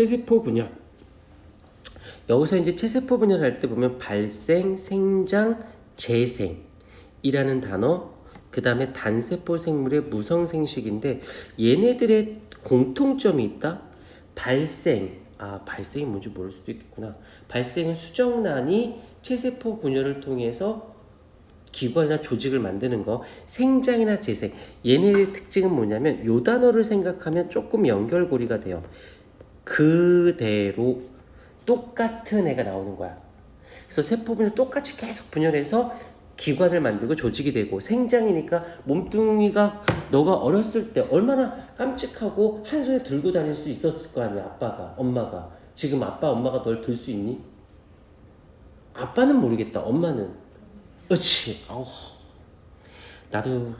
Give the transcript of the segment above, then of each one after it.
체세포 분열. 여기서 이제 체세포 분열 할 때 보면 발생, 생장, 재생이라는 단어, 그 다음에 단세포 생물의 무성 생식인데 얘네들의 공통점이 있다. 발생, 아 발생이 뭔지 모를 수도 있겠구나. 발생은 수정란이 체세포 분열을 통해서 기관이나 조직을 만드는 거 생장이나 재생 얘네의 특징은 뭐냐면 요 단어를 생각하면 조금 연결고리가 돼요 그대로 똑같은 애가 나오는 거야 그래서 세포분을 똑같이 계속 분열해서 기관을 만들고 조직이 되고 생장이니까 몸뚱이가 너가 어렸을 때 얼마나 깜찍하고 한 손에 들고 다닐 수 있었을 거 아니야 아빠가 엄마가 지금 아빠 엄마가 널 들 수 있니? 아빠는 모르겠다 엄마는 그렇지. 나도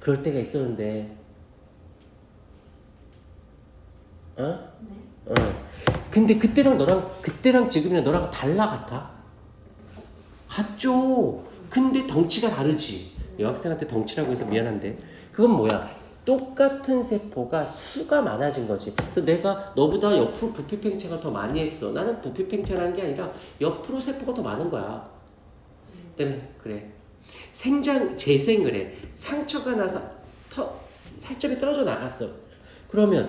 그럴 때가 있었는데. 어? 어. 근데 그때랑 너랑 그때랑 지금이랑 너랑 달라 같아. 같죠. 근데 덩치가 다르지. 여학생한테 덩치라고 해서 미안한데 그건 뭐야? 똑같은 세포가 수가 많아진 거지. 그래서 내가 너보다 옆으로 부피 팽창을 더 많이 했어. 나는 부피 팽창하는 게 아니라 옆으로 세포가 더 많은 거야. 때문에 그래. 생장 재생을 해. 상처가 나서 터 살점이 떨어져 나갔어. 그러면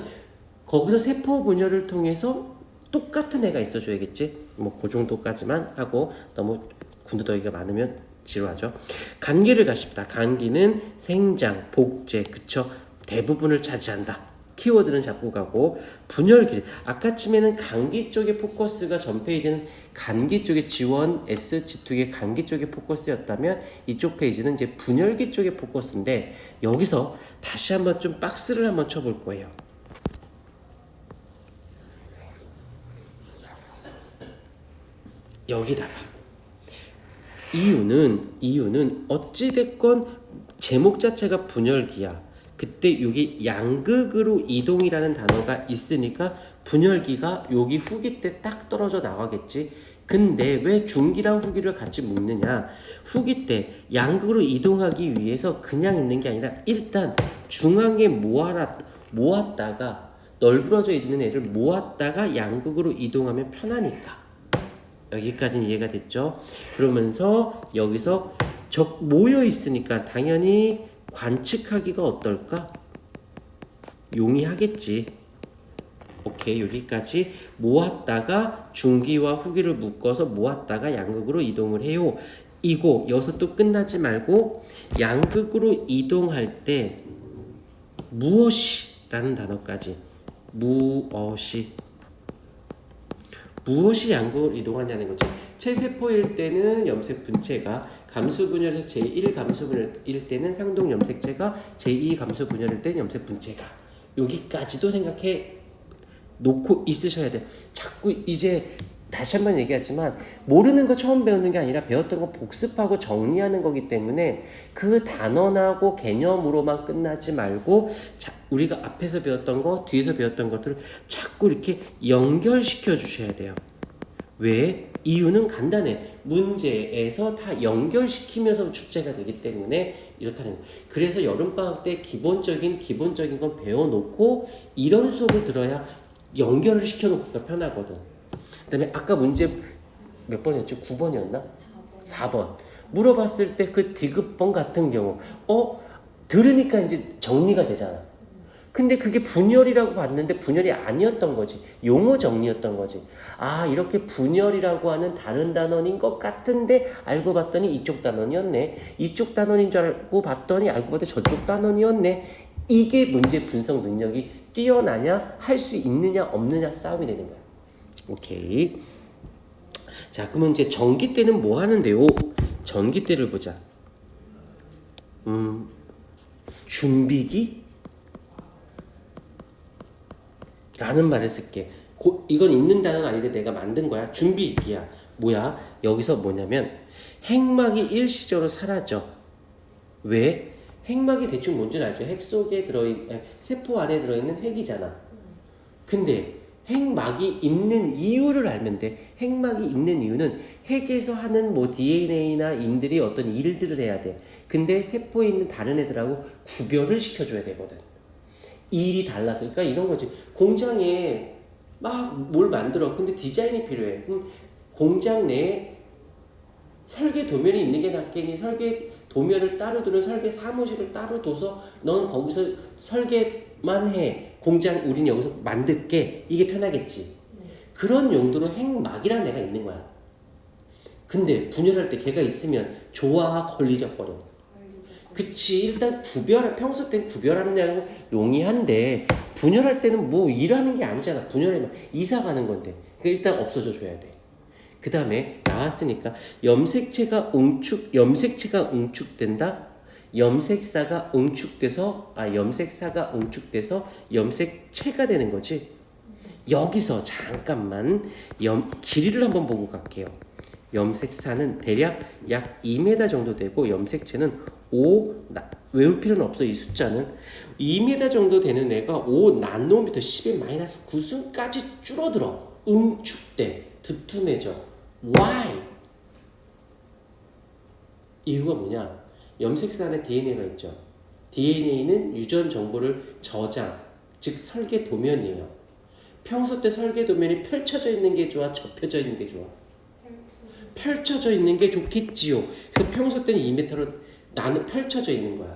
거기서 세포 분열을 통해서 똑같은 애가 있어줘야겠지. 뭐 그 정도까지만 하고 너무 군더더기가 많으면 지루하죠. 간기를 가십다. 간기는 생장, 복제, 그쵸? 대부분을 차지한다. 키워드는 잡고 가고 분열기 아까쯤에는 간기 쪽의 포커스가 전 페이지는 간기 쪽의 지원 S G2의 간기 쪽의 포커스였다면 이쪽 페이지는 이제 분열기 쪽의 포커스인데 여기서 다시 한번 좀 박스를 한번 쳐볼 거예요. 여기다가 이유는 이유는 어찌 됐건 제목 자체가 분열기야. 그때 여기 양극으로 이동이라는 단어가 있으니까 분열기가 여기 후기 때 딱 떨어져 나가겠지. 근데 왜 중기랑 후기를 같이 묶느냐? 후기 때 양극으로 이동하기 위해서 그냥 있는 게 아니라 일단 중앙에 모아라 모았다가 널브러져 있는 애를 모았다가 양극으로 이동하면 편하니까. 여기까지는 이해가 됐죠? 그러면서 여기서 적 모여 있으니까 당연히 관측하기가 어떨까? 용이하겠지. 오케이 여기까지 모았다가 중기와 후기를 묶어서 모았다가 양극으로 이동을 해요. 이고 여기서 또 끝나지 말고 양극으로 이동할 때 무엇이 라는 단어까지 무엇이 무엇이 양극으로 이동하냐는 거죠. 체세포일 때는 염색 분체가 감수 분열에서 제1 감수 분열일 때는 상동 염색체가 제2 감수 분열일 때는 염색 분체가 여기까지도 생각해 놓고 있으셔야 돼. 자꾸 이제 다시 한번 얘기하지만 모르는 거 처음 배우는 게 아니라 배웠던 거 복습하고 정리하는 거기 때문에 그 단어나고 개념으로만 끝나지 말고 자, 우리가 앞에서 배웠던 거 뒤에서 배웠던 것들을 자꾸 이렇게 연결시켜 주셔야 돼요. 왜? 이유는 간단해. 문제에서 다 연결시키면서 출제가 되기 때문에 이렇다는 거예요. 그래서 여름방학 때 기본적인 기본적인 건 배워놓고 이런 수업을 들어야 연결을 시켜놓기가 편하거든. 그다음에 아까 문제 몇 번이었지? 9번이었나? 4번. 물어봤을 때 그 디귿번 같은 경우, 어 들으니까 이제 정리가 되잖아. 근데 그게 분열이라고 봤는데 분열이 아니었던 거지. 용어 정리였던 거지. 아, 이렇게 분열이라고 하는 다른 단원인 것 같은데 알고 봤더니 이쪽 단원이었네. 이쪽 단원인 줄 알고 봤더니 알고 봤더니 저쪽 단원이었네. 이게 문제 분석 능력이 뛰어나냐, 할 수 있느냐, 없느냐 싸움이 되는 거야. 오케이. 자, 그러면 이제 전기 때는 뭐 하는데요? 전기 때를 보자. 음, 준비기? 라는 말을 쓸게. 고, 이건 있는 단어는 아닌데 내가 만든 거야. 준비기야. 뭐야? 여기서 뭐냐면 핵막이 일시적으로 사라져. 왜? 핵막이 대충 뭔지 알죠? 핵 속에 들어있, 세포 안에 들어있는 핵이잖아. 근데 핵막이 있는 이유를 알면 돼. 핵막이 있는 이유는 핵에서 하는 뭐 DNA나 인들이 어떤 일들을 해야 돼. 근데 세포에 있는 다른 애들하고 구별을 시켜줘야 되거든. 이 일이 달라서. 그러니까 이런 거지. 공장에 막 뭘 만들어. 근데 디자인이 필요해. 공장 내에 설계 도면이 있는 게 낫겠니? 설계 도면을 따로 두는 설계 사무실을 따로 둬서 넌 거기서 설계만 해. 공장 우린 여기서 만들게. 이게 편하겠지. 그런 용도로 핵막이라는 애가 있는 거야. 근데 분열할 때 걔가 있으면 좋아 걸리적 거려. 그치 일단 구별 평소 땐 구별하는 게 용이한데 분열할 때는 뭐 일하는 게 아니잖아 분열하면 이사 가는 건데 그 일단 없어져 줘야 돼 그 다음에 나왔으니까 염색체가 응축 염색체가 응축된다 염색사가 응축돼서 아 염색사가 응축돼서 염색체가 되는 거지. 여기서 잠깐만 염 길이를 한번 보고 갈게요. 염색사는 대략 약 2m 정도 되고 염색체는 5 나, 외울 필요는 없어 이 숫자는. 2m 정도 되는 애가 5 나노미터 10의 마이너스 9순까지 줄어들어. 응축돼. 두툼해져. Why? 이유가 뭐냐 염색사 안에 DNA가 있죠 DNA는 유전 정보를 저장 즉 설계 도면이에요 평소 때 설계 도면이 펼쳐져 있는 게 좋아 접혀져 있는 게 좋아 펼쳐져 있는 게 좋겠지요. 그래서 평소 때는 2m로 나는 펼쳐져 있는 거야.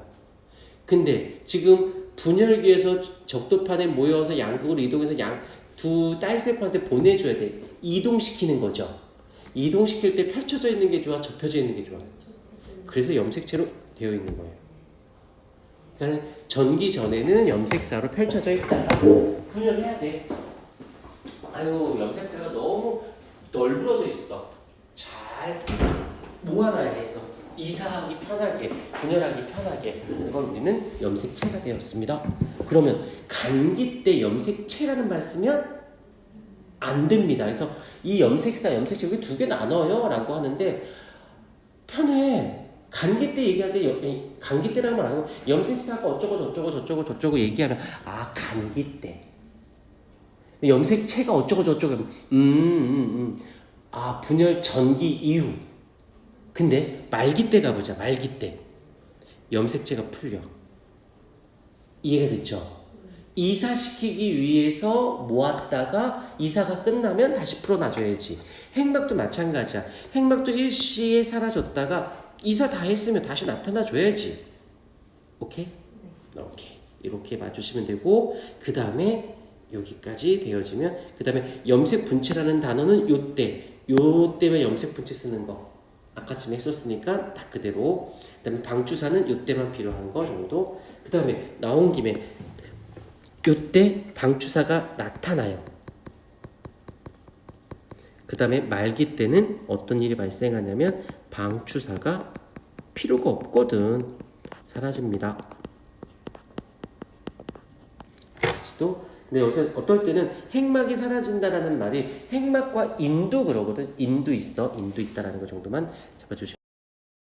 근데 지금 분열기에서 적도판에 모여서 양극으로 이동해서 양 두 딸세포한테 보내줘야 돼. 이동시키는 거죠. 이동시킬 때 펼쳐져 있는 게 좋아, 접혀져 있는 게 좋아. 그래서 염색체로 되어 있는 거예요. 그러니까 전기 전에는 염색사로 펼쳐져 있다라고 분열해야 돼. 아유 염색사가 너무 널브러져 있어. 잘 모아놔야겠어. 이사하기 편하게, 분열하기 편하게. 그걸 우리는 염색체가 되었습니다. 그러면 감기 때 염색체라는 말 쓰면 안 됩니다. 그래서 이 염색사, 염색체 여기 두개 나눠요. 라고 하는데 편해. 감기 때 얘기할 때 여- 감기 때라는 말 아니고 염색사가 어쩌고 저쩌고 저쩌고 저쩌고 얘기하면 아 감기 때. 염색체가 어쩌고 저쩌고 하면 음, 음, 음. 아 분열 전기 이후 근데 말기 때 가보자 말기 때 염색체가 풀려 이해가 됐죠? 이사시키기 위해서 모았다가 이사가 끝나면 다시 풀어놔줘야지 핵막도 마찬가지야 핵막도 일시에 사라졌다가 이사 다 했으면 다시 나타나 줘야지. 오케이? 오케이. 이렇게 봐주시면 되고 그 다음에 여기까지 되어지면 그 다음에 염색 분체라는 단어는 요때 요때만 염색 분체 쓰는 거. 아까쯤 했었으니까 딱 그대로. 그 다음에 방주사는 요때만 필요한 거 정도. 그 다음에 나온 김에 요때 방주사가 나타나요. 그 다음에 말기 때는 어떤 일이 발생하냐면 방추사가 필요가 없거든. 사라집니다. 또 근데 여기서 어떨 때는 핵막이 사라진다라는 말이 핵막과 인도 그러거든. 인도 있어. 인도 있다라는 거 정도만 잡아주시면